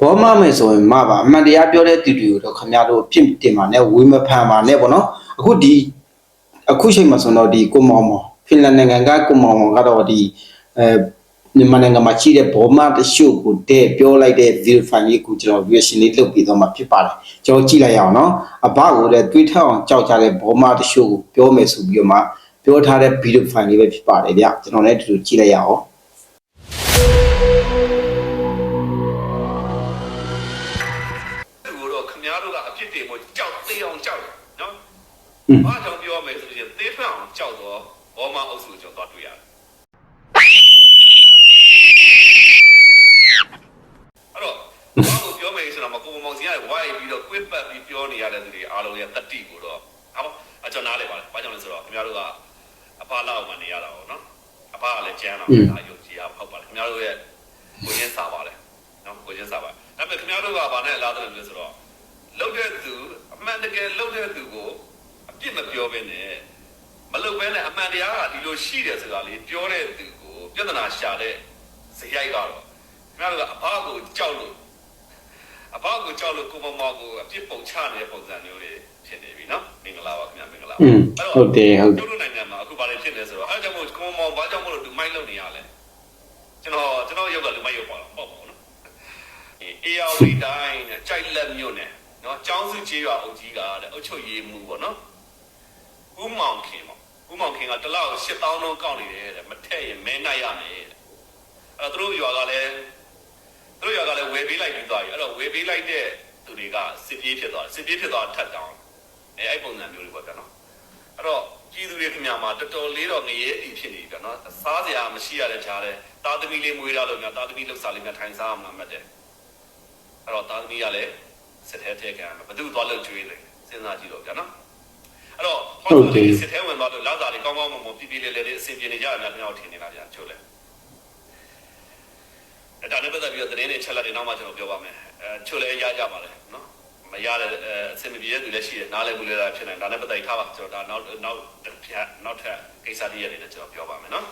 ဘောမမယ်ဆိုရင်မပါအမှန်တရားပြောတဲ့သူတွေကိုတော့ခင်ဗျားတို့အပြစ်တင်ပါနဲ့ဝေမဖန်ပါနဲ့ပေါ့နော်အခုဒီအခုချိန်မှာဆိုတော့ဒီကိုမောင်မောင်ဖင်လန်နိုင်ငံကကိုမောင်မောင်ကတော့ဒီအဲမြန်မာနိုင်ငံမှာရှိတဲ့ဘောမတရှို့ကိုတဲ့ပြောလိုက်တဲ့ video file လေးကိုကျွန်တော် reaction လေးလုပ်ပြီးတော့မှဖြစ်ပါတယ်ကျွန်တော်ကြည့်လိုက်ရအောင်နော်အဘကိုလည်းတွေးထအောင်ကြောက်ကြတဲ့ဘောမတရှို့ကိုပြောမယ်ဆိုပြီးတော့မှပြောထားတဲ့ video file လေးပဲဖြစ်ပါတယ်ဗျကျွန်တော်လည်းဒီလိုကြည့်လိုက်ရအောင် အောင်ကြောက်တယ်နော်อืมဘာကြောင့်ပြောမယ်ဆိုရင်သေဖက်အောင်ကြောက်တော့ဘောမအုပ်စုကျွန်တော်တွေ့ရတယ်အဲ့တော့ဘာကိုပြောမယ်ဆိုတော့မကိုမောင်စီကဝိုင်းပြီးတော့ကွစ်ပတ်ပြီးပြောနေရတဲ့သူတွေအားလုံးရဲ့တတိကိုတော့ဟောအကျွန်တော်နားလေပါလေဘာကြောင့်လဲဆိုတော့ခမားတို့ကအဖလောက်မှနေရတာပေါ့နော်အဖကလည်းကြမ်းတော့ဒါယုံကြည်ရဖောက်ပါလေခမားတို့ရဲ့ကိုရင်းစားပါလေနော်ကိုရင်းစားပါဒါပေမဲ့ခမားတို့ကဘာနဲ့လာတယ်လဲဆိုတော့လှုပ်တဲ့သူ အမှန်တကယ်လှုပ်တဲ့သူကိုအပြစ်မပြောဘဲနဲ့မလှုပ်ဘဲနဲ့အမှန်တရားကဒီလိုရှိတယ်ဆိုတာလေးပြောတဲ့သူကိုပြဿနာရှာတဲ့ဇယိုက်ကတော့ခင်ဗျားတို့ကအဘကိုကြောက်လို့အဘကိုကြောက်လို့ကိုမမောကိုအပြစ်ပုံချနေတဲ့ပုံစံမျိုးတွေဖြစ်နေပြီနော်မင်္ဂလာပါခင်ဗျာမင်္ဂလာပါอืมဟုတ်တယ်ဟုတ်တယ်ကျုပ်တို့နိုင်ငံမှာအခုဘာတွေဖြစ်နေဆိုတော့အဲဒါကြောင့်မို့ကိုမမောဘာကြောင့်မို့လို့လူမိုက်လုပ်နေရလဲကျွန်တော်ကျွန်တော်ရုပ်ကလူမိုက်ရုပ်ပါတော့ပေါ့ပေါ့နော်အေယာဝီတိုင်းနဲ့ကြိုက်လက်မြို့နယ် နော်ကျောင်းစုကျေးရွာအုပ်ကြီးကတဲ့အုပ်ချုပ်ရေးမှုပေါ့နော်ဦးမောင်ခင်ပေါ့ဦးမောင်ခင်ကတစ်လောက်8000လုံးကောက်နေတယ်တဲ့မထက်ရင်မဲနိုင်ရမယ်တဲ့အဲ့တော့သူတို့ရွာကလည်းသူတို့ရွာကလည်းဝယ်ပေးလိုက်ပြီးသွားပြီအဲ့တော့ဝယ်ပေးလိုက်တဲ့သူတွေကစစ်ပြေးဖြစ်သွားတယ်စစ်ပြေးဖြစ်သွားထတ်တောင်းအဲအဲ့ပုံစံမျိုးတွေပေါ့ဗျာနော်အဲ့တော့ပြည်သူတွေခင်ဗျာမှာတော်တော်လေးတော့ငရဲအီဖြစ်နေပြီဗျာနော်စားစရာမရှိရတဲ့ကြားတဲ့တာသမီလေးမွေးရလို့များတာသမီလှုပ်စားလေးများထိုင်စားမှာမှတ်တယ်အဲ့တော့တာသမီးကလည်း စစ်ထဲထဲခံရမယ်ဘယ်သူသွားလို့ကျွေးလဲစဉ်းစားကြည့်တော့ဗျာနော်အဲ့တော့ဟောဒီစစ်ထဲဝင်သွားလို့လာစားတွေကောင်းကောင်းမွန်မွန်ပြပြလေးလေးအစီအပြေနေကြရများကျွန်တော်ထင်နေတာဗျာချို့လဲအဲ့ဒါနဲ့ပတ်သက်ပြီးတော့သတင်းတွေချက်လက်တွေနောက်မှကျွန်တော်ပြောပါမယ်အဲချို့လဲရကြပါလေနော်မရတဲ့အဆင်မပြေတဲ့သူလည်းရှိတယ်နားလည်းမူလည်းဖြစ်နေဒါနဲ့ပတ်သက်ထားပါကျွန်တော်ဒါနောက်နောက်ဖြတ်နောက်ထပ်ကိစ္စတည်းရနေကျွန်တော်ပြောပါမယ်နော်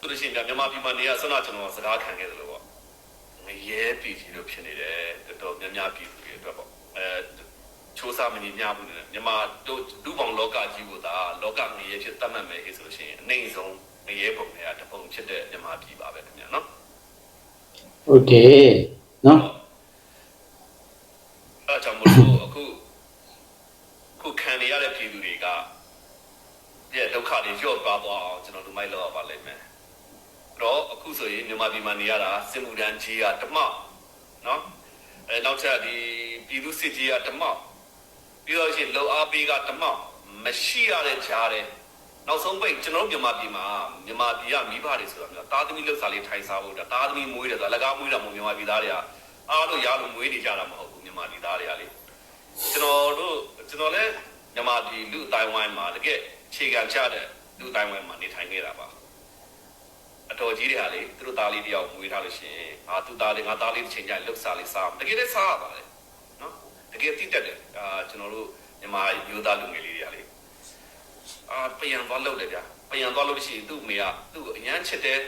သူတို့ရှိရင်မြန်မာပြည်မှာနေရဆွမ်းနာကျွန်တော်စကားခံခဲ့တယ်လို့ပေါ့ ငရဲပြည်ကြီးလို့ဖြစ်နေတယ်တော်တော်များများပြည်သူတွေအတွက်ပေါ့အဲချိုးစားမနေများဘူးလေမြန်မာတို့ဒုပေါင်းလောကကြီးကိုသာလောကငရဲဖြစ်တတ်မှတ်မယ်ဟေ့ဆိုလို့ရှိရင်အနေဆုံးငရဲပုံတွေကတပုံဖြစ်တဲ့မြန်မာပြည်ပါပဲခင်ဗျာနော်ဟုတ်တယ်နော် အဲကြောင့်မလို့အခုခုခံနေရတဲ့ပြည်သူတွေကဒီဒုက္ခတွေကြော့သွားသွားအောင်ကျွန်တော်တို့မိုက်လောက်ရပါလိမ့်မယ်တော့အခုဆိုရင် မြန်မာပြည်မှာနေရတာစစ်မှုထမ်းကြီးကတမောက်နော်အဲနောက်ထပ်ဒီပြည်သူစစ်ကြီးကတမောက်ပြီးတော့ရှိရင်လုံအားပေးကတမောက်မရှိရတဲ့ကြားတဲ့နောက်ဆုံးပိတ်ကျွန်တော်တို့မြန်မာပြည်မှာမြန်မာပြည်ကမိဘတွေဆိုတာမျိုးတာသမီလှုပ်ရှားလေးထိုင်စားဖို့တာတာသမီမွေးတယ်ဆိုတာလကားမွေးတာမဟုတ်မြန်မာပြည်သားတွေကအားလို့ရားလို့မွေးနေကြတာမဟုတ်ဘူးမြန်မာပြည်သားတွေကလေကျွန်တော်တို့ကျွန်တော်လည်းမြန်မာပြည်လူအတိုင်းဝိုင်းမှာတကယ်ခြေခံချတဲ့လူအတိုင်းဝိုင်းမှာနေထိုင်နေတာပါ အတော်ကြီးတွေဟာလေသူတို့သားလေးတယောက်မွေးထားလို့ရှိရင်ငါသူ့သားလေးငါသားလေးတစ်ချိန်ကျရင်လှုပ်စားလေးစားတကယ်လည်းစားရပါလေနော်တကယ်တိတက်တယ်အာကျွန်တော်တို့မြန်မာယူသားလူငယ်လေးတွေကလေအာပြန်သွားလို့တယ်ဗျာပြန်သွားလို့ရှိရင်သူ့မေကသူ့ကိုအရန်ချစ်တယ်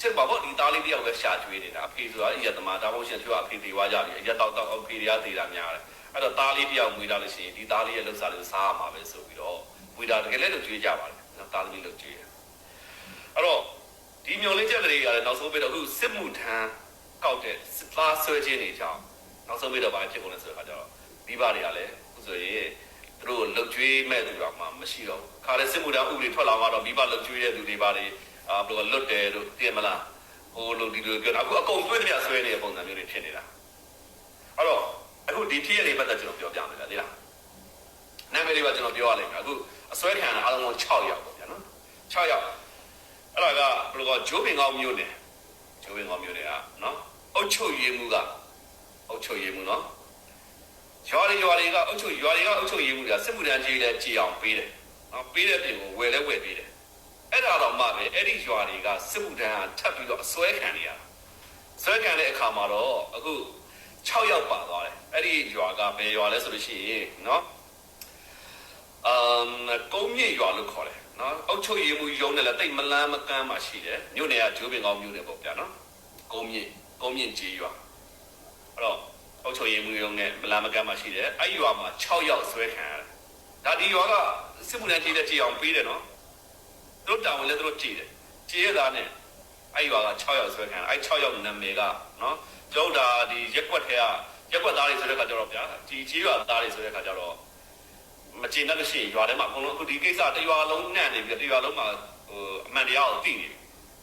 ချစ်ပါပေါ့ဒီသားလေးတယောက်ပဲရှာကျွေးနေတာအဖေဆိုတာအရက်သမားဒါမှမဟုတ်ရှင်သူကအဖေသေးသွားကြပြီအရက်တော့တော့အဖေတွေကသေးတာများတယ်အဲ့တော့သားလေးတယောက်မွေးထားလို့ရှိရင်ဒီသားလေးရဲ့လှုပ်စားလေးကိုစားရမှာပဲဆိုပြီးတော့မွေးတာတကယ်လည်းလှုပ်ကျွေးကြပါလေနော်သားသမီးလှုပ်ကျွေးတယ်အဲ့တော့ဒီ မျောလင်းချက်တွေကလည်းနောက်ဆုံးပြီးတော့အခုစစ်မှုထမ်းကောက်တဲ့စစ်သားဆွဲခြင်းတွေကြောင့်နောက်ဆုံးပြီးတော့ဘာဖြစ်ကုန်လဲဆိုတော့အခါကျတော့မိဘတွေကလည်းအခုဆိုရင်သူတို့လှုပ်ကြွေးမဲ့သူတော့မှမရှိတော့ဘူးခါလည်းစစ်မှုထမ်းဥပဒေထွက်လာမှတော့မိဘလှုပ်ကြွေးတဲ့သူတွေပါတွေအာဘယ်လိုလွတ်တယ်လို့သိရမလားဟိုလိုဒီလိုပြောတာအခုအကုန်သွေးတရားဆွဲနေတဲ့ပုံစံမျိုးတွေဖြစ်နေတာအဲ့တော့အခုဒီဖြစ်ရတဲ့ပတ်သက်ကျွန်တော်ပြောပြမယ်လေလားနာမည်လေးပါကျွန်တော်ပြောရလိမ့်မယ်အခုအစွဲခံတာအားလုံး6ယောက်ပေါ့ဗျာနော်6ယောက် အဲ့ဒါကဘယ်လိုကဂျိုးပင်ကောင်းမျိုးနယ်ဂျိုးပင်ကောင်းမျိုးနယ်ကနော်အုတ်ချုပ်ရေးမှုကအုတ်ချုပ်ရေးမှုနော်ရွာတွေရွာတွေကအုတ်ချုပ်ရွာတွေကအုတ်ချုပ်ရေးမှုတွေကစစ်မှုထမ်းကြီးလဲကြည်အောင်ပေးတယ်နော်ပေးတဲ့ပြင်ကိုဝယ်လဲဝယ်ပေးတယ်အဲ့ဒါတော့မှပဲအဲ့ဒီရွာတွေကစစ်မှုထမ်းကထပ်ပြီးတော့အစွဲခံနေရတာစွဲခံတဲ့အခါမှာတော့အခု6ယောက်ပါသွားတယ်အဲ့ဒီရွာကဘယ်ရွာလဲဆိုလို့ရှိရင်နော်အမ်ကုန်းမြေရွာလို့ခေါ်တယ် နော်အုတ်ချုပ်ရည်မှုရုံးနဲ့လည်းတိတ်မလန်းမကန်းမှရှိတယ်မြို့နယ်ကဂျိုးပင်ကောင်းမြို့နယ်ပေါ့ဗျာနော်ကုန်းမြင့်ကုန်းမြင့်ကြီးရွာအဲ့တော့အုတ်ချုပ်ရည်မှုရုံနဲ့မလာမကမ်းမှာရှိတယ်အဲ့ဒီရွာမှာ6ယောက်ဆွဲခံရတယ်ဒါဒီရွာကစစ်မှုထမ်းကြီးတဲ့ကြည်အောင်ပေးတယ်နော်သူတို့တောင်းလည်းသူတို့ကြည်တယ်ကြည်ရတာနဲ့အဲ့ဒီရွာက6ယောက်ဆွဲခံအဲ့6ယောက်နာမည်ကနော်ကျွန်တော်ဒါဒီရက်ွက်ထဲကရက်ွက်သားတွေဆိုတဲ့ခါကျတော့ဗျာဒီကြီးရွာသားတွေဆိုတဲ့ခါကျတော့ မကျေနပ်လို့ရှိရင်ရွာထဲမှာအကုန်လုံးအခုဒီကိစ္စတစ်ရွာလုံးနှံ့နေပြီးတော့တစ်ရွာလုံးမှာဟိုအမှန်တရားကိုသိနေပြီ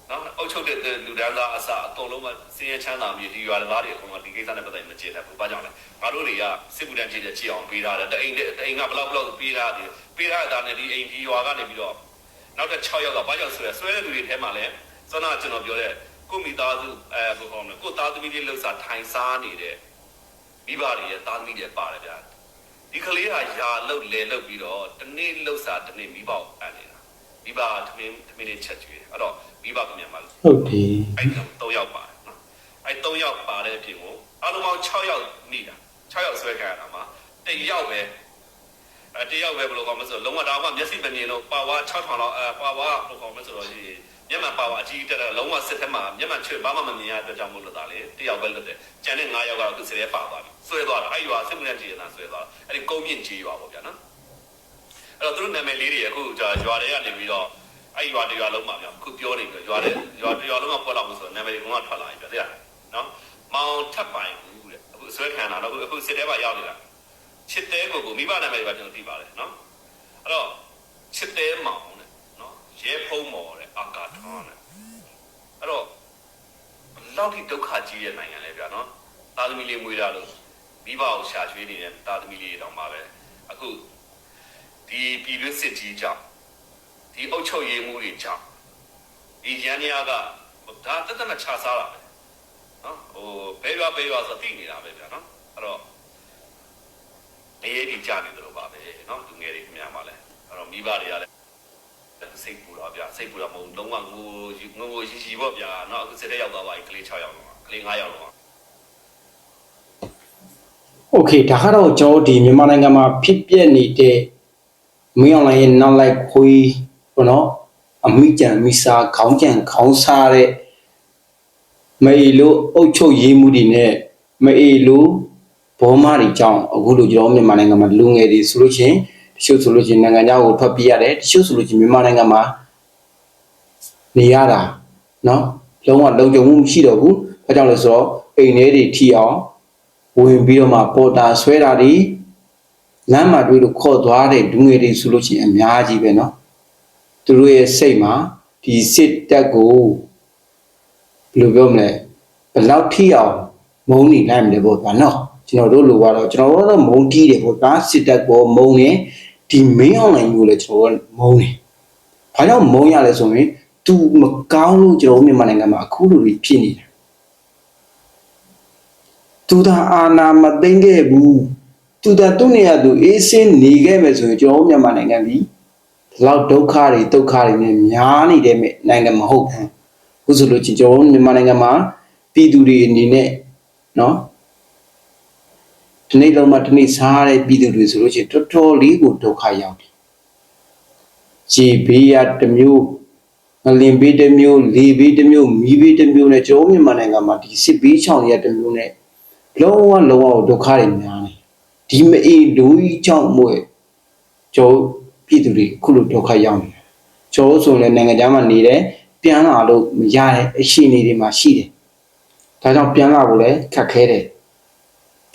နော်အုတ်ချုပ်တဲ့လူဒန်းသားအစအကုန်လုံးကစင်းရဲချမ်းသာပြီးဒီရွာသားတွေအကုန်လုံးဒီကိစ္စနဲ့ပတ်သက်ရင်မကျေနပ်ဘူးဘာကြောင့်လဲငါတို့တွေကစစ်မှုထမ်းကြီးတဲ့ကြည့်အောင်ပေးထားတယ်တအိမ်တဲ့တအိမ်ကဘလောက်ဘလောက်ပေးထားတယ်ပေးထားတာနဲ့ဒီအိမ်ဒီရွာကနေပြီးတော့နောက်ထပ်6ယောက်ကဘာကြောင့်ဆွဲဆွဲတဲ့လူတွေထဲမှာလည်းစောနာကျွန်တော်ပြောတဲ့ကိုမိသားစုအဲဘယ်ခေါ်မလဲကိုသားသမီးတွေလှုပ်ရှားထိုင်စားနေတဲ့မိဘတွေရဲ့သားသမီးတွေပါတယ်ဗျာ ဒီကလေးဟာယာလုတ်လေလုတ်ပြီးတော့တနေ့လှုပ်စာတနေ့မိဘကိုအပ်နေတာမိဘကသမင်းသမင်းလေးချက်ကျွေးတယ်အဲ့တော့မိဘကမြန်မှာဟုတ်တယ်အဲ့တော့3ယောက်ပါတယ်နော်အဲ့3ယောက်ပါတဲ့အပြင်ကိုအလုံးပေါင်း6ယောက်နေတာ6ယောက်ဆွဲခံရတာမှာတယောက်ပဲအဲ့တယောက်ပဲဘယ်လိုကောင်းမဆိုလုံးဝဒါမှမျက်စိမမြင်တော့ပါဝါ6000လောက်အဲပါဝါဘယ်လိုကောင်းမဆိုတော့ဒီ မျက်မှန်ပါဝါအကြီးတက်တယ်လုံးဝစစ်ထဲမှာမျက်မှန်ချွေဘာမှမမြင်ရတဲ့အတွက်ကြောင့်မို့လို့ဒါလေတယောက်ပဲလွတ်တယ်ကျန်တဲ့9ယောက်ကတော့သူစစ်ထဲပါသွားပြီဆွဲသွားတာအဲ့ရွာစစ်မှုနဲ့ကြည်နေတာဆွဲသွားတာအဲ့ဒီကုန်းမြင့်ကြီးရွာပေါ့ဗျာနော်အဲ့တော့သူတို့နာမည်လေးတွေအခုကြာရွာတွေကနေပြီးတော့အဲ့ရွာတွေရွာလုံးမှာဗျအခုပြောနေပြီရွာတွေရွာတွေရွာလုံးကပွက်လာလို့ဆိုတော့နာမည်တွေကထွက်လာပြီဗျသိလားနော်မောင်ထပ်ပိုင်ဘူးတဲ့အခုဆွဲခံတာတော့အခုအခုစစ်တဲပါရောက်နေတာချစ်တဲကိုကိုမိဘနာမည်တွေပါကျွန်တော်သိပါတယ်နော်အဲ့တော့ချစ်တဲမောင်တဲ့နော် ရဲဖုံးမော်တဲ့အာကာထွန်းတဲ့အဲ့တော့လောက်ထိဒုက္ခကြီးတဲ့နိုင်ငံလေဗျာနော်သားသမီးလေးမွေးရလို့မိဘကိုရှာရွေးနေတဲ့သားသမီးလေးတွေတောင်မှပဲအခုဒီပြည်တွင်းစစ်ကြီးကြောင့်ဒီအုပ်ချုပ်ရေးမှုတွေကြောင့်ဒီရန်ရာကဒါတက်တက်မချစားတာပဲနော်ဟိုဘဲရွာဘဲရွာဆိုသိနေတာပဲဗျာနော်အဲ့တော့အေးဒီကြနေတယ်လို့ပါပဲနော်လူငယ်တွေခင်ဗျားပါလဲအဲ့တော့မိဘတွေကလည်း စိတ်ပူတော့ဗျာစိတ်ပူတော့မဟုတ်လုံးဝငိုငိုငိုရီရီပေါ့ဗျာနော်အခုစစ်တဲ့ရောက်သွားပါပြီကလေး6ယောက်လုံးကလေး9ယောက်လုံး โอเคဒါကတော့ကျွန်တော်တို့ဒီမြန်မာနိုင်ငံမှာဖြစ်ပျက်နေတဲ့မင်းအောင်လိုင်းရဲ့နောက်လိုက်ခွေးဘောနော်အမိကြံမိစားခေါင်းကြံခေါင်းစားတဲ့မအေလို့အုတ်ချုပ်ရေးမှုတွေနဲ့မအေလို့ဘောမတွေကြောင့်အခုလိုကျွန်တော်တို့မြန်မာနိုင်ငံမှာလူငယ်တွေဆိုလို့ရှိရင် တချို့ဆိုလို့ရှိရင်နိုင်ငံခြားကိုထွက်ပြေးရတယ်တချို့ဆိုလို့ရှိရင်မြန်မာနိုင်ငံမှာနေရတာเนาะလုံးဝလုံခြုံမှုမရှိတော့ဘူးဘာကြောင့်လဲဆိုတော့အိမ်ထဲတွေထီအောင် ဝင်ပြီးတော့မှပေါ်တာဆွဲတာတွေလမ်းမှာတွေ့လို့ခေါ်သွားတဲ့လူငယ်တွေဆိုလို့ရှိရင်အများကြီးပဲเนาะသူတို့ရဲ့စိတ်မှာဒီစစ်တက်ကိုဘယ်လိုပြောမလဲဘယ်လောက်ထိအောင်မုန်းနေနိုင်မလဲပေါ့ဗျာเนาะကျွန်တော်တို့လိုကတော့ကျွန်တော်တို့တော့မုန်းတီးတယ်ပေါ့ဗျာစစ်တက်ကိုမုန်းနေ ဒီ main online ကိုလည်းကျွန်တော်ကမုန်းတယ်။ဘာကြောင့်မုန်းရလဲဆိုရင် तू မကောင်းလို့ကျွန်တော်မြန်မာနိုင်ငံမှာအခုလိုဖြစ်နေတာ။ तू သာအာနာမသိမ့်ခဲ့ဘူး။ तू သာသူ့နေရာသူအေးစင်းနေခဲ့မယ်ဆိုရင်ကျွန်တော်မြန်မာနိုင်ငံကြီးဒီလောက်ဒုက္ခတွေဒုက္ခတွေနဲ့များနေတဲ့နိုင်ငံမဟုတ်ဘူး။ခုဆိုလို့ချင်းကျွန်တော်မြန်မာနိုင်ငံမှာပြည်သူတွေအနေနဲ့နော် ဒီနေ့လုံးမှာဒီနေ့စားရတဲ့ပြည်သူတွေဆိုလို့ချင်းတော်တော်လေးကိုဒုက္ခရောက်တယ်ခြေဘေးရတစ်မျိုးငလင်ဘေးတစ်မျိုးလေဘေးတစ်မျိုးမီးဘေးတစ်မျိုးနဲ့ကျွန်တော်တို့မြန်မာနိုင်ငံမှာဒီစစ်ဘေးချောင်ရတစ်မျိုးနဲ့လုံးဝလုံးဝဒုက္ခတွေများနေဒီမအေးလူကြီးကြောင့်မွေကျော်ပြည်သူတွေအခုလိုဒုက္ခရောက်နေတယ်ကျော်ဆိုလည်းနိုင်ငံခြားမှာနေတယ်ပြန်လာလို့မရတဲ့အရှိနေတွေမှာရှိတယ်ဒါကြောင့်ပြန်လာဖို့လည်းခက်ခဲတယ်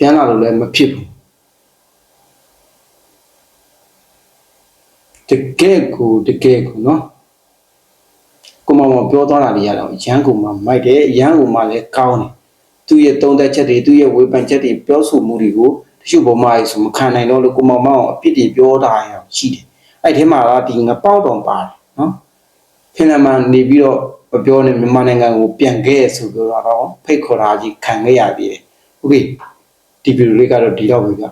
ပြန်လာလို့လည်းမဖြစ်ဘူးတကယ်ကိုတကယ်ကိုနော်ကိုမမပြောသွားတာတွေရတော့ရန်ကုန်မှာမိုက်တယ်ရန်ကုန်မှာလည်းကောင်းတယ် သူ့ရဲ့တုံးသက်ချက်တွေသူ့ရဲ့ဝေဖန်ချက်တွေပြောဆိုမှုတွေကိုတချို့ပုံမှန်ဆိုမခံနိုင်တော့လို့ကိုမောင်မောင်အပြစ်တွေပြောတာရရှိတယ်အဲ့ဒီမှာကဒီငပေါက်တော်ပါတယ်နော်ဖင်လန်မှာနေပြီးတော့မပြောနဲ့မြန်မာနိုင်ငံကိုပြန်ခဲ့ဆိုပြီးတော့ဖိတ်ခေါ်တာကြီးခံခဲ့ရပြီโอเค ဒီဗီဒီယိုလေးကတော့ဒီတော့ပဲဗျ